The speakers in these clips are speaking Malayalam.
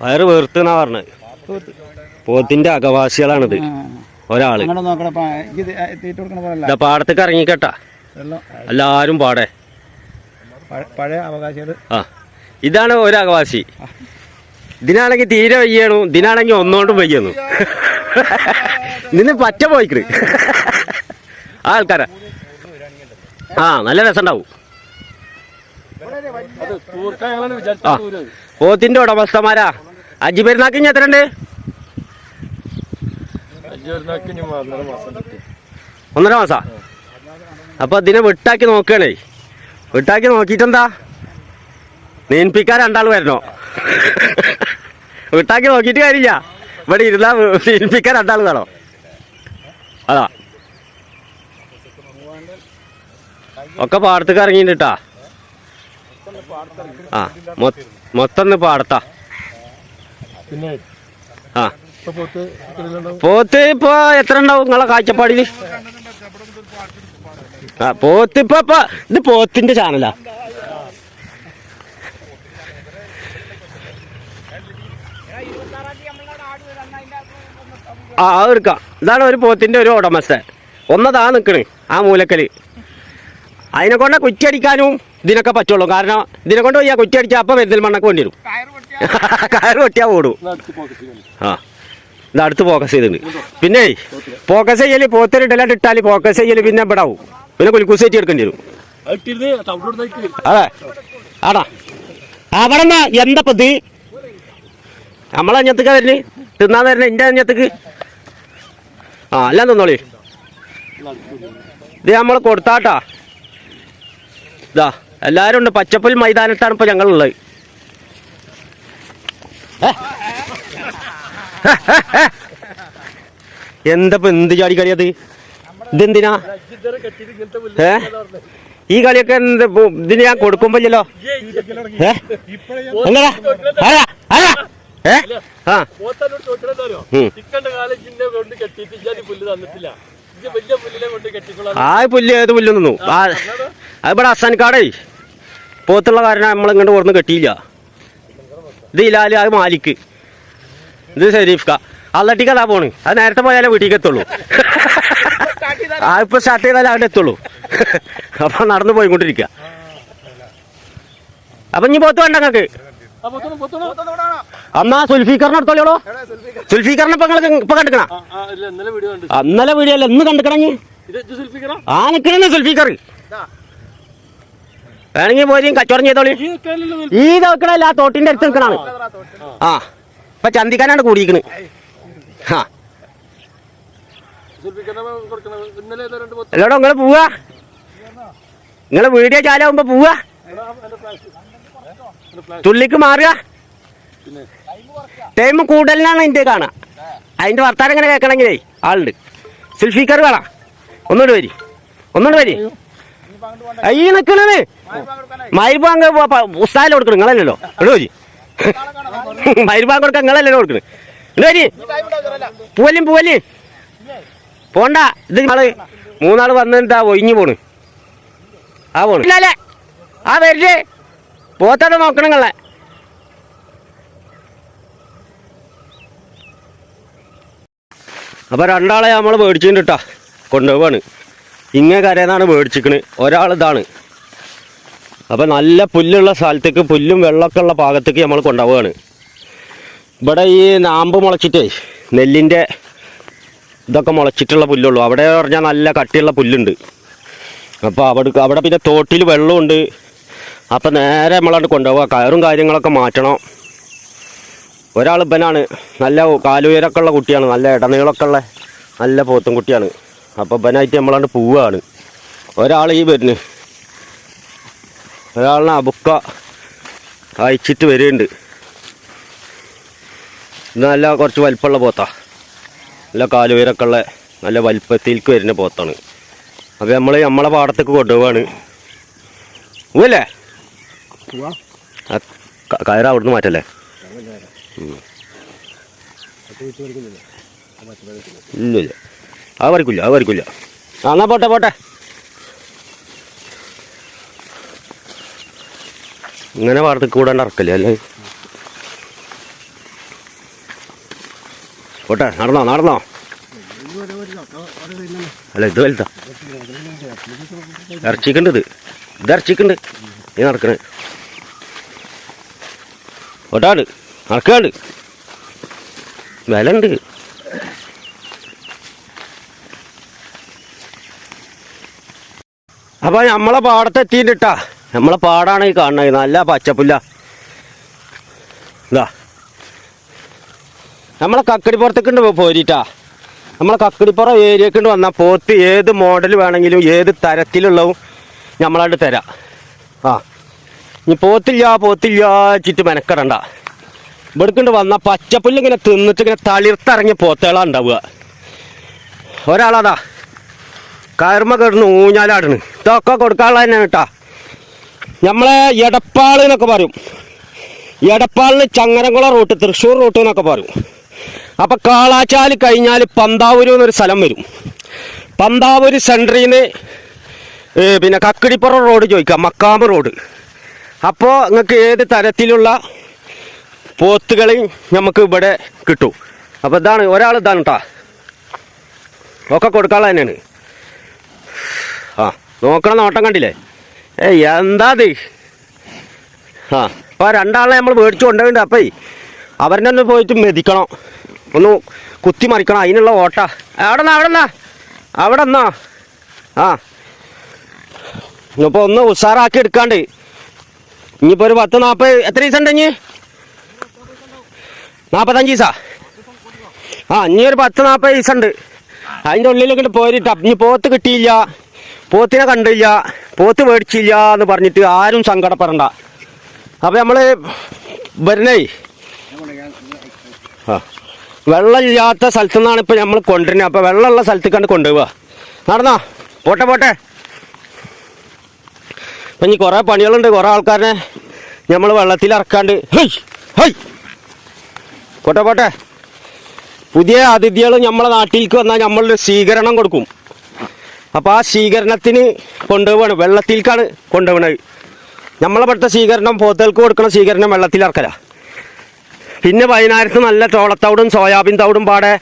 വയറ് വീർത്തെന്നാ പറഞ്ഞത്. പോത്തിന്റെ അകവാസികളാണിത്. ഒരാൾ. ഇത് പാടത്തേക്ക് ഇറങ്ങിക്കട്ടാ. എല്ലാരും പാടെ. പഴയ അവകാശികൾ ആ. ഇതാണ് ഒരു ഇതിനാണെങ്കി ഇതിനാണെങ്കിൽ തീരെ വയ്യണു. ഇതിനാണെങ്കിൽ ഒന്നുകൊണ്ടും വയ്യണു നിന്ന് പറ്റ പോയിക്കണ്. ആ ആൾക്കാരാ. ആ നല്ല രസമുണ്ടാവും ആ. പോത്തിന്റെ ഉടമസ്ഥന്മാരാ. അജി പെരുന്നാക്ക് ഇനി എത്ര ഉണ്ട് ഒന്നര മാസാ അപ്പൊ അതിനെ വിട്ടാക്കി നോക്കണേ വിട്ടാക്കി നോക്കിട്ടെന്താ നീൻപിക്കാൻ രണ്ടാൾ വരണോ? വിട്ടാക്കി നോക്കിട്ട് കാര്യമില്ല. ഇവിടെ ഇരുന്നാ നീൻപിക്കാൻ രണ്ടാൾ വേണോ? അതാ. ഒക്കെ പാടത്തേക്ക് ഇറങ്ങിയിട്ടാ ആ മൊത്തം പാടത്താ. പിന്നെ ആ. ഇപ്പൊ പോത്ത് ഇപ്പൊ എത്ര ഉണ്ടാവും നിങ്ങളെ കാഴ്ചപ്പാടിൽ? ആ പോത്ത് ഇപ്പൊ ഇപ്പൊ ഇത് പോത്തിന്റെ ചാനലാ ആ. അത് എടുക്കാം. ഇതാണ് ഒരു പോത്തിന്റെ ഒരു ഉടമസ്ഥ ഒന്നതാ നിക്കണ് ആ മൂലക്കൽ. അതിനെ കൊണ്ട് കുറ്റിയടിക്കാനും ഇതിനൊക്കെ പറ്റുള്ളൂ. കാരണം ഇതിനെ കൊണ്ട് പോയി കുറ്റിയടിച്ചാൽ അപ്പൊ പെരുന്തൽ മണ്ണൊക്കെ കൊണ്ടുവരും. കയറ് കൊട്ടിയാ ഓടും. ആ. ഇത് അടുത്ത് ഫോക്കസ് ചെയ്തിട്ടുണ്ട് പിന്നെ ഫോക്കസ് ചെയ്യൽ പോത്തരിട്ടല്ലാണ്ട് ഇട്ടാൽ ഫോക്കസ് ചെയ്യൽ പിന്നെ ഇവിടെ ആവും. പിന്നെ കുലിക്കൂസ് വെച്ച് എടുക്കേണ്ടി വരും. അത് ആടാ. അവിടെ എന്തപ്പ ഇത്? നമ്മളെ അഞ്ഞത്തേക്കാ വരുന്നത് തിന്നാൻ വരുന്നത് എന്റെ അഞ്ഞത്തേക്ക് ആ എല്ലാം തിന്നോളി. ഇത് നമ്മൾ കൊടുത്താട്ടാ. ഇതാ എല്ലാരും ഉണ്ട് പച്ചപ്പുൽ മൈതാനത്താണ് ഇപ്പൊ ഞങ്ങളുള്ളത്? എന്തപ്പോ എന്ത് ചാടി കളിയത് ഇതെന്തിനാ? ഏ ഈ കളിയൊക്കെ എന്ത് ഇതിന് ഞാൻ ഏ ആ. പുല്ല് ഏത് പുല്ല് നിന്നു ആ ഇവിടെ അസാൻകാടേ. പോത്തുള്ള കാരണം നമ്മളിങ്ങോട്ട് ഓർന്ന് കെട്ടിയില്ല. ഇത് ഇലാൽ അത് മാലിക്ക് ഇത് ഷെരീഫ്ക അള്ളട്ടിക്ക് അതാ പോണ്. അത് നേരത്തെ പോയാലേ വീട്ടിലേക്ക് എത്തുള്ളൂ ആ ഇപ്പൊ സ്റ്റാർട്ട് ചെയ്താലേ അവിടെ എത്തുള്ളൂ. അപ്പൊ നടന്നു പോയിക്കൊണ്ടിരിക്കുക അപ്പൊ ഇനി പോത്ത് വേണ്ട ഞങ്ങക്ക് ആ അന്നാ സുൽഫീക്കറിനെ എടുത്തോളിയോളോ സുൽഫീക്കറിനെ ഇപ്പൊ ഇപ്പൊ കണ്ടുക്കണ? ആ ആ അന്നലെ വീഡിയോ അല്ല ഇന്ന് സുൽഫിക്കറ ആ നിക്കണെന്ന് സുൽഫീക്കർ വേണമെങ്കിൽ പോയി കച്ചവടം ചെയ്തോളി. ഈ നിൽക്കണല്ല ആ തോട്ടിന്റെ അടുത്ത് നിൽക്കണാണ് ആ ഇപ്പൊ ചന്തിക്കാനാണ് കൂടിയിരിക്കണ്. ആ. അല്ലോടോ നിങ്ങൾ പോവാ? നിങ്ങൾ വീഡിയോ ചാലാവുമ്പോ പോവാ? തുള്ളിക്ക് മാറുക. ടൈം കൂടുതലാണ് ഇന്ത്യ കാണാ. അതിന്റെ വർത്താനം ഇങ്ങനെ കേൾക്കണമെങ്കിലേ ആളുണ്ട്. സിൽഫിക്കർ കാണാം. ഒന്നുകൂടി വരി. ഒന്നുകൂടി വരി. അയ്യ നിക്കണത്. മൈർബാങ്ക് ഉസ്താദിൽ കൊടുക്കണം നിങ്ങളല്ലല്ലോ. എടോ ജി. മൈർബാങ്ക് കൊടുക്കാൻ നിങ്ങളല്ലല്ലോ കൊടുക്കണം. എടോ വരി പൂവലും പോണ്ട. ഇത് നിങ്ങൾ മൂന്നാൾ വന്നിട്ടാ ഒഴിഞ്ഞു പോണ്. ആ പോണ്. ഇല്ലല്ലേ ആ വരില്ലേ പോത്തത് നോക്കണം നിങ്ങളെ. അപ്പൊ രണ്ടാളെ നമ്മൾ മേടിച്ചിട്ടുണ്ട് കേട്ടോ കൊണ്ടുപോവാണ്. ഇങ്ങനെ കരയെന്നാണ് മേടിച്ചിക്കണ് ഒരാൾ ഇതാണ് അപ്പൊ നല്ല പുല്ലുള്ള സ്ഥലത്തേക്ക് പുല്ലും വെള്ളമൊക്കെ ഉള്ള ഭാഗത്തേക്ക് നമ്മൾ കൊണ്ടുപോവാണ് ഇവിടെ ഈ നാമ്പ് മുളച്ചിട്ടേ നെല്ലിന്റെ ഇതൊക്കെ മുളച്ചിട്ടുള്ള പുല്ലുള്ളൂ. അവിടെ പറഞ്ഞാൽ നല്ല കട്ടിയുള്ള പുല്ലുണ്ട്. അപ്പോൾ അവിടെ അവിടെ പിന്നെ തോട്ടിൽ വെള്ളമുണ്ട്. അപ്പം നേരെ നമ്മളാണ്ട് കൊണ്ടുപോവുക. കയറും കാര്യങ്ങളൊക്കെ മാറ്റണം. ഒരാൾ ഇവനാണ് നല്ല കാലുയരൊക്കെ ഉള്ള കുട്ടിയാണ്. നല്ല ഇടനീളമൊക്കെ ഉള്ള നല്ല പോത്തും കുട്ടിയാണ്. അപ്പോൾ ഇവനായിട്ട് നമ്മളാണ്ട് പോവുകയാണ്. ഒരാൾ ഈ വരുന്നു. ഒരാളിനെ അബുക്ക അയച്ചിട്ട് വരുന്നുണ്ട് ഇത് നല്ല കുറച്ച് വലിപ്പമുള്ള പോത്ത. നല്ല കാലുയരൊക്കെ ഉള്ള നല്ല വലിപ്പത്തിലേക്ക് വരുന്ന പോത്താണ്. അപ്പോൾ നമ്മൾ നമ്മളെ പാടത്തേക്ക് കൊണ്ടുപോവാണ്. പോവല്ലേ? ആ അവിടെ കയറ് അവിടുന്ന് മാറ്റല്ലേ? ഇല്ല ഇല്ല അത് വരക്കില്ല അത് വരക്കില്ല ആ എന്നാ പോട്ടെ പോട്ടെ. ഇങ്ങനെ വാർത്തക്ക് കൂടെ ഇറക്കല്ലേ അല്ലേ? പോട്ടെ നടന്നോ നടന്നോ. അല്ല ഇത് വലുതാ. ഇറച്ചിക്കുണ്ട് ഇത്. ഇത് ഇറച്ചിക്കുണ്ട്. ഈ നടക്കണേ. ഒട്ടാണ്ട് നടക്കാണ്ട് വില ഉണ്ട് അപ്പൊ നമ്മളെ പാടത്ത് എത്തിയിട്ടാ നമ്മളെ പാടാണ് ഈ കാണുന്നത്. നല്ല പച്ചപ്പുല്ല. ഇതാ. നമ്മളെ കക്കടിപ്പുറത്തേക്കുണ്ട് പോരിട്ടാ. നമ്മളെ കക്കടിപ്പുറം ഏരിയക്കുണ്ട് വന്നാൽ പോത്ത് ഏത് മോഡൽ വേണമെങ്കിലും ഏത് തരത്തിലുള്ളതും നമ്മളായിട്ട് തരാം. ആ. ഇനി പോത്തില്ല പോത്തില്ല ചിറ്റ് മെനക്കെടണ്ട. ഇവിടേക്കുണ്ട് വന്ന പച്ചപ്പുല്ല് ഇങ്ങനെ തിന്നിട്ട് ഇങ്ങനെ തളിർത്തിറങ്ങിയ പോത്തേളാ ഉണ്ടാവുക. ഒരാളതാ. കയറുമ്പ കിടന്ന് ഊഞ്ഞാലാടണ്. ഇതൊക്കെ കൊടുക്കാനുള്ള തന്നെ കേട്ടാ നമ്മളെ എടപ്പാൾ എന്നൊക്കെ പറയും. എടപ്പാളിന് ചങ്ങരംകുളം റൂട്ട് തൃശ്ശൂർ റൂട്ട് എന്നൊക്കെ പറയും. അപ്പൊ കാളാച്ചാൽ കഴിഞ്ഞാൽ പന്താവൂര് എന്നൊരു സ്ഥലം വരും. പന്താവൂര് സെൻട്രിൽ നിന്ന് പിന്നെ കക്കിടിപ്പുറം റോഡ് ചോദിക്കാം മക്കാമ്പ് റോഡ്. അപ്പോൾ നിങ്ങൾക്ക് ഏത് തരത്തിലുള്ള പോത്തുകളെയും നമുക്ക് ഇവിടെ കിട്ടും? അപ്പോൾ ഇതാണ് ഒരാൾ ഇതാണ് കേട്ടോ ഒക്കെ കൊടുക്കാനുള്ള തന്നെയാണ്. ആ നോക്കണ നോട്ടം കണ്ടില്ലേ? ഏയ് എന്താ ഇത് ആ. അപ്പോൾ രണ്ടാളെ നമ്മൾ മേടിച്ചു കൊണ്ടുപോയിട്ടുണ്ട്. അപ്പേ അവരെ ഒന്ന് പോയിട്ട് മെതിക്കണം. ഒന്ന് കുത്തി മറിക്കണം. അതിനുള്ള ഓട്ട. അവിടെ നിന്നാ അവിടെ നിന്നാ. അവിടെ നിന്നാ. ആ. ഇനിയിപ്പോൾ ഒന്ന് ഉഷാറാക്കി എടുക്കാണ്ട്. ഇനിയിപ്പോൾ ഒരു പത്ത് നാൽപ്പത് എത്ര ദിവസം ഉണ്ട് ഇനി? നാൽപ്പത്തഞ്ച് ദിവസാ? ആ ഇനി ഒരു പത്ത് നാൽപ്പത് ദിവസം ഉണ്ട്. അതിന്റെ ഉള്ളിലേക്ക് പോയിട്ട് ഇനി പോത്ത് കിട്ടിയില്ല. പോത്തിനെ കണ്ടില്ല. പോത്ത് മേടിച്ചില്ല എന്ന് പറഞ്ഞിട്ട് ആരും സങ്കടപ്പെടണ്ട. അപ്പൊ നമ്മൾ വരണേ വെള്ളമില്ലാത്ത സ്ഥലത്തു നിന്നാണ് ഇപ്പൊ നമ്മൾ കൊണ്ടുവരുന്നത്. അപ്പൊ വെള്ളമുള്ള സ്ഥലത്തേക്ക് കണ്ട് കൊണ്ടുപോവുക. നടന്നാ? പോട്ടെ പോട്ടെ. അപ്പം ഇനി കുറേ പണികളുണ്ട്. കുറേ ആൾക്കാരെ നമ്മൾ വെള്ളത്തിൽ ഇറക്കാണ്ട്. ഹൈ ഹൈ പോട്ടെ പോട്ടെ. പുതിയ അതിഥികൾ നമ്മളെ നാട്ടിലേക്ക് വന്നാൽ നമ്മളൊരു സ്വീകരണം കൊടുക്കും. അപ്പോൾ ആ സ്വീകരണത്തിന് കൊണ്ടുപോകണം വെള്ളത്തിലേക്കാണ് കൊണ്ടുപോകണത് നമ്മളെ പഠിത്ത സ്വീകരണം പോത്തൽക്ക് കൊടുക്കണ സ്വീകരണം വെള്ളത്തിൽ ഇറക്കല. പിന്നെ വൈകുന്നേരത്ത് നല്ല ചോളത്തവിടും സോയാബീൻ തവിടും പാടെ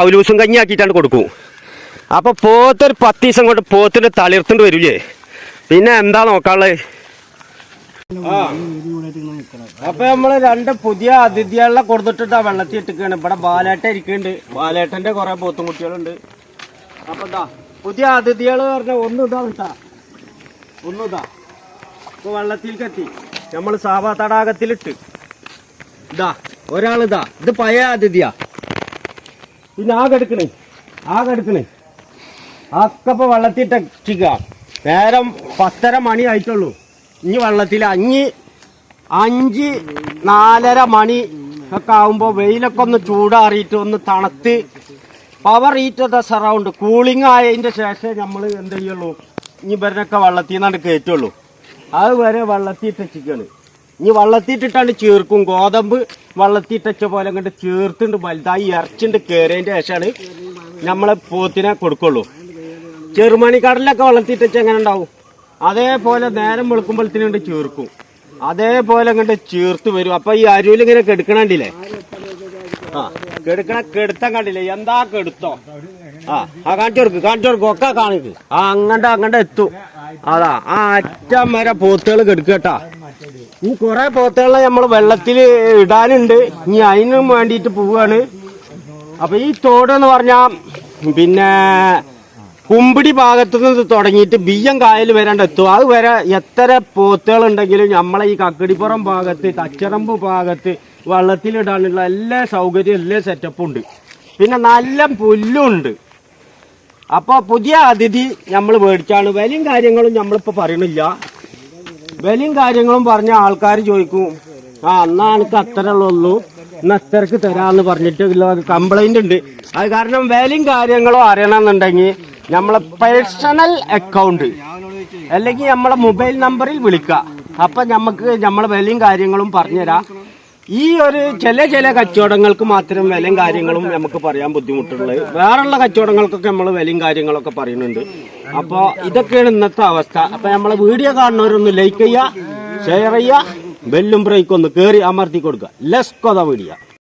അവലൂസും കഞ്ഞി ആക്കിയിട്ടാണ് കൊടുക്കും. അപ്പോൾ പോത്തൊരു പത്ത് ദിവസം കൊണ്ട് പോത്തിന്റെ തളിർത്തുണ്ട് വരൂലേ? പിന്നെ എന്താ നോക്കാനുള്ളത് അപ്പൊ നമ്മൾ രണ്ട് പുതിയ അതിഥികളെ കൊടുത്തിട്ടാ വെള്ളത്തിൽ ഇട്ടിക്കാണ്. ഇവിടെ ബാലേട്ട ഇരിക്കുന്നുണ്ട്. ബാലേട്ടന്റെ കുറെ പോത്തും കുട്ടികളുണ്ട്. അപ്പൊ എന്താ പുതിയ അതിഥികൾ പറഞ്ഞ ഒന്നുതാ ഒന്നുതാ ഇപ്പൊ വെള്ളത്തിൽ കത്തി നമ്മൾ സാവാ തടാകത്തിലിട്ട്. ഇതാ ഒരാളിതാ ഇത്. പഴയ അതിഥിയാ. പിന്നെ ആ കെടുക്കണേ ആ കെടുക്കണേ ആക്കപ്പോ വെള്ളത്തിട്ട നേരം പത്തര മണി ആയിട്ടുള്ളൂ. ഇനി വെള്ളത്തിൽ അഞ്ഞ് അഞ്ച് നാലര മണി ഒക്കെ ആവുമ്പോ വെയിലൊക്കെ ഒന്ന് ചൂടാറിയിട്ട് ഒന്ന് തണുത്ത് power eat the surround cooling ആയതിന്റെ ശേഷം നമ്മൾ എന്ത് ചെയ്യുള്ളൂ? ഇനി ഇവരൊക്കെ വെള്ളത്തിൽ നിന്നാണ് കയറ്റുള്ളൂ അത് വരെ വെള്ളത്തിൽ ഇട്ടിരിക്കുകയാണ് ഇനി വെള്ളത്തിട്ടിട്ടാണ് ചേർക്കും. ഗോതമ്പ് വെള്ളത്തിൽ ഇട്ടച്ച പോലെ അങ്ങോട്ട് ചേർത്തുണ്ട് വലുതായി ഇറച്ചിണ്ട് കയറിയതിന്റെ ശേഷമാണ് നമ്മളെ പോത്തിനെ കൊടുക്കുള്ളൂ. ചെറുമണിക്കടലൊക്കെ വെള്ളത്തിൽ ഇട്ടച്ച എങ്ങനെ ഉണ്ടാവും? അതേപോലെ നേരം വെളുക്കുമ്പോഴത്തേനുണ്ട് ചേർക്കും. അതേപോലെ അങ്ങോട്ട് ചേർത്ത് വരും. അപ്പം ഈ അരുവിൽ ഇങ്ങനെ കെടുക്കണണ്ടില്ലേ കെടുക്കണ കെടുത്തം കണ്ടില്ലേ? എന്താ കെടുത്തോ? ആ ആ കാണിച്ചു കൊടുക്ക് കാണിച്ചു കൊടുക്കും ഒക്കെ കാണിക്ക്. ആ അങ്ങണ്ട അങ്ങണ്ട എത്തും. അതാ ആ അറ്റം വരെ പോത്തുകൾ കെടുക്കട്ടാ ഈ കുറെ പോത്തുകളെ നമ്മൾ വെള്ളത്തിൽ ഇടാനുണ്ട്. ഇനി അതിനും വേണ്ടിയിട്ട് പോവാണ്. അപ്പൊ ഈ തോട് എന്ന് പറഞ്ഞാ പിന്നെ കുമ്പിടി ഭാഗത്തു നിന്ന് തുടങ്ങിയിട്ട് ബിയ്യം കായൽ വരേണ്ട എത്തും. അത് വരെ എത്ര പോത്തുകൾ ഉണ്ടെങ്കിലും നമ്മളെ ഈ കക്കടിപ്പുറം ഭാഗത്ത് തച്ചറമ്പ് ഭാഗത്ത് വെള്ളത്തിലിടാനുള്ള എല്ലാ സൗകര്യവും എല്ലാ സെറ്റപ്പും ഉണ്ട്. പിന്നെ നല്ല പുല്ലുണ്ട്. അപ്പോൾ പുതിയ അതിഥി നമ്മൾ മേടിച്ചാണ്. വിലയും കാര്യങ്ങളും നമ്മളിപ്പോൾ പറയണില്ല. വിലയും കാര്യങ്ങളും പറഞ്ഞ ആൾക്കാർ ചോദിക്കും ആ എന്നാ എനിക്ക് അത്ര ഉള്ളൂ. ഇന്ന് അത്രയ്ക്ക് തരാന്ന് പറഞ്ഞിട്ട് കംപ്ലൈന്റ് ഉണ്ട്. അത് കാരണം വിലയും കാര്യങ്ങളും അറിയണമെന്നുണ്ടെങ്കിൽ നമ്മളെ പേഴ്സണൽ അക്കൗണ്ട് അല്ലെങ്കിൽ നമ്മളെ മൊബൈൽ നമ്പറിൽ വിളിക്കുക. അപ്പം നമുക്ക് നമ്മളെ വിലയും കാര്യങ്ങളും പറഞ്ഞുതരാം. ഈ ഒരു ചില ചില കച്ചവടങ്ങൾക്ക് മാത്രം വിലയും കാര്യങ്ങളും നമുക്ക് പറയാൻ ബുദ്ധിമുട്ടുള്ളത്. വേറെയുള്ള കച്ചവടങ്ങൾക്കൊക്കെ നമ്മൾ വിലയും കാര്യങ്ങളൊക്കെ പറയുന്നുണ്ട്. അപ്പോൾ ഇതൊക്കെയാണ് ഇന്നത്തെ അവസ്ഥ. അപ്പൊ നമ്മളെ വീഡിയോ കാണുന്നവരൊന്ന് ലൈക്ക് ചെയ്യുക ഷെയർ ചെയ്യുക ബെല്ലും ബ്രേക്കും ഒന്ന് കയറി അമർത്തി കൊടുക്കുക. Less കൊത video